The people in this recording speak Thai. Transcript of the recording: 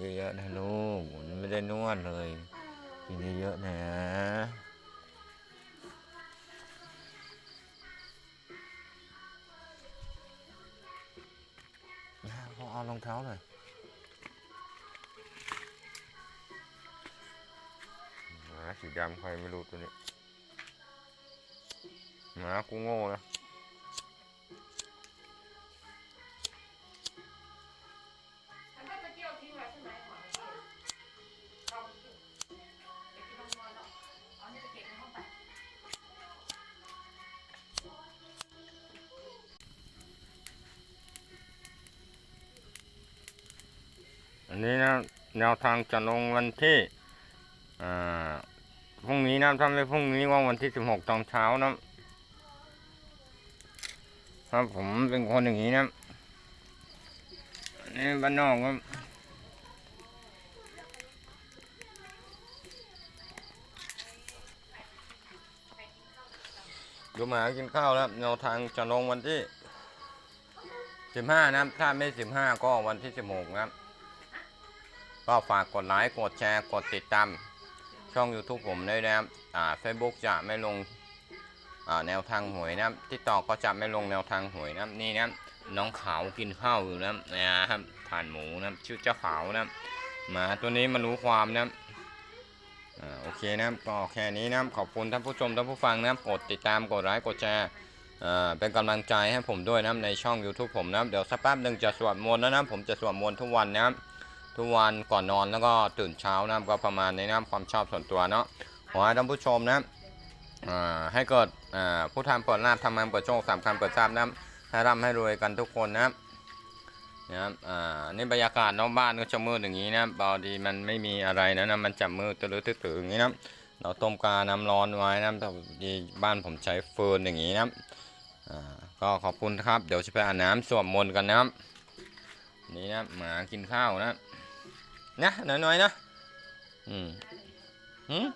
เยอะๆนะลูกมันไม่ได้นวดเลยกินเยอะๆนะนะพอเอารองเท้าหน่อยหมาสีดำใครไม่รู้ตัวนี้หมากูโง่นะ อันนี้นะแนวทางจะลงวันที่พรุ่งนี้นะถ้าไม่พรุ่งนี้ว่าวันที่สิบหกตอนเช้านะครับผมเป็นคนอย่างนี้นะนี่บ้านนอกครับดูหมากินข้าวแล้วแนวทางจะลงวันที่สิบห้านะครับถ้าไม่สิบห้าก็วันที่สิบหกนะครับ ก็ฝากกดไลค์กดแชร์กดติดตามช่อง YouTube ผมด้วยนะครับอ่า Facebook จะไม่ลงอ่าแนวทางหวยนะครับที่ต่อก็จะไม่ลงแนวทางหวยนะครับนี่นะครับน้องขาวกินข้าวอยู่นะครับนะครับผ่านหมูนะครับชื่อเจ้าขาวนะครับหมาตัวนี้มารู้ความนะครับอ่าโอเคนะครับก็แค่นี้นะครับขอบคุณท่านผู้ชมท่านผู้ฟังนะครับกดติดตามกดไลค์กดแชร์เป็นกำลังใจให้ผมด้วยนะในช่อง YouTube ผมนะเดี๋ยวสักแป๊บหนึ่งจะสวดมนต์แล้วนะผมจะสวดมนต์ทุกวันนะครับ ทุกวันก่อนนอนแล้วก็ตื่นเช้านะครับก็ประมาณในี้นะความชอบส่วนตัวเนาะขอให้ท่านผู้ชมนะให้เกิดผู้ทำเปิดลาบทำงานเปิดโชคสามคำเปิดทราบนะให้ร่ำให้รวยกันทุกคนนะครับนะครับอ่านี่บรรยากาศนอกบ้านก็จะมืดอย่างนี้นะครับอดีมันไม่มีอะไรนะนะมันจะมืดตื้อตื้อตื้ออย่างนี้นะเราต้มกาน้ำร้อนไว้นะครับแต่ดีบ้านผมใช้เฟิร์นอย่างนี้นะอ่าก็ขอบคุณครับ เดี๋ยวจะไปอาบน้ำสวดมนต์กันนะครับนี่นะหมากินข้าวนะ นะน้อยๆนะอืมหืม